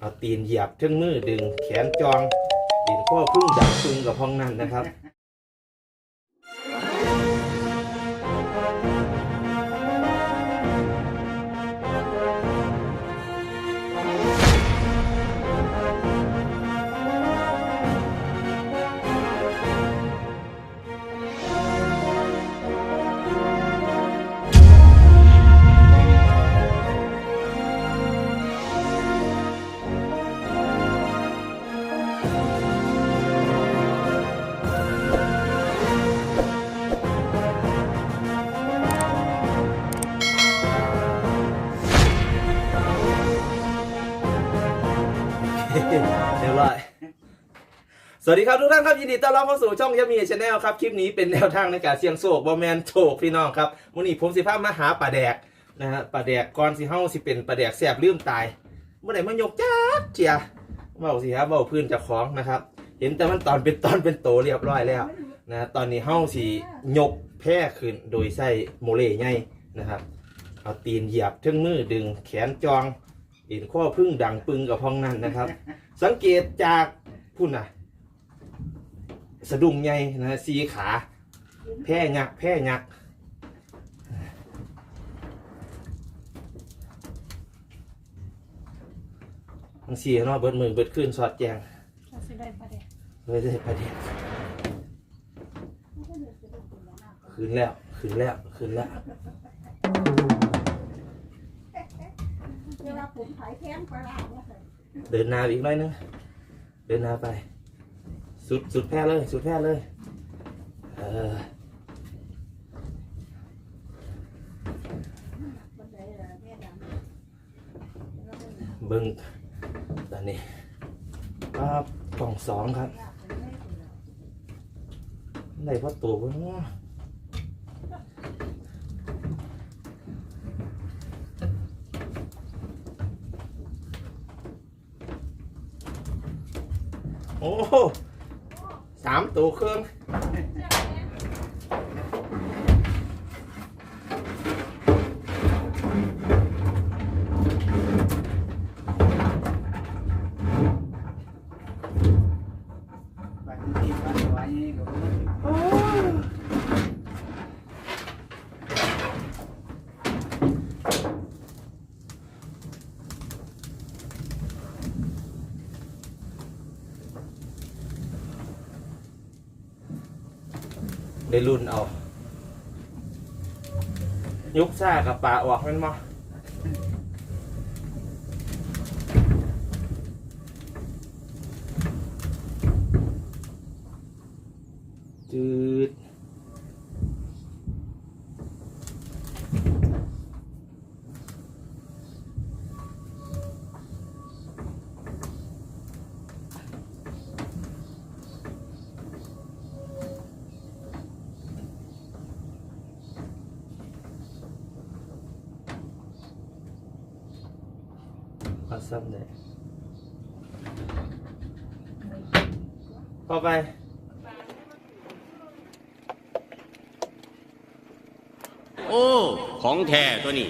เอาตีนเหยียบเทึ่งมือดึงแขนจองตีนข้อพึ่งดังปึงกับห้องนั้นนะครับ เรียบร้อยสวัสดีครับทุกท่านครับยินดีต้อนรับเข้าสู่ช่องยามีชาแนลครับคลิปนี้เป็นแนวทางในการเสี่ยงโชคบอแมนโชคพี่น้องครับวันนี้ผมสิพามาหาป่าแดกนะฮะป่าแดกก่อนสิเฮาสิเป็นป่าแดกแสบลืมตายเมื่อไหร่มายกจ้าเจียเบาสิครับเบาพื้นจะของนะครับ เห็นแต่มันตอนเป็นตอนเป็นโตเรียบร้อยแล้วนะตอนนี้เฮาสิยกแพร่ขึ้นโดยใส่โมเลใหญ่นะครับเอาตีนเหยียบทึ่งมือดึงแขนจอง ตีนข้อพึ่งดังปึงกับห้องนั้นนะครับ สังเกตจากพุ่นนะสะดุ้งใหญ่นะฮะสีขา แพร่ยักษ์แพร่ยักษ์ทั้งสี่เนาะเบิดมือเบิดขึ้นสอดแจงเราสิได้ประเดี๋ยวเลยได้ประเดี๋ยวขึ้นแล้วขึ้นแล้วขึ้นแล้ว ผมถ่ายแพงปลาร้าเนี่ยค่ะเดินหนาอีกหน่อยนึง เดินหนาไป สุดสุดแพร่เลย สุดแพร่เลย เออ บันไดละแม่ดำเบิ้งตอนนี้ครับกล่องสองครับได้พ่อตัวเบิ้ง โอ้โหสามตัวเครื่องบัดนี้บัดไว้ก็ ได้รุ่นเอายุกซ่ากับปลาออกแมันมาจืด ซ้ำเลยเข้าไป โอ้ ของแท้ตัวนี้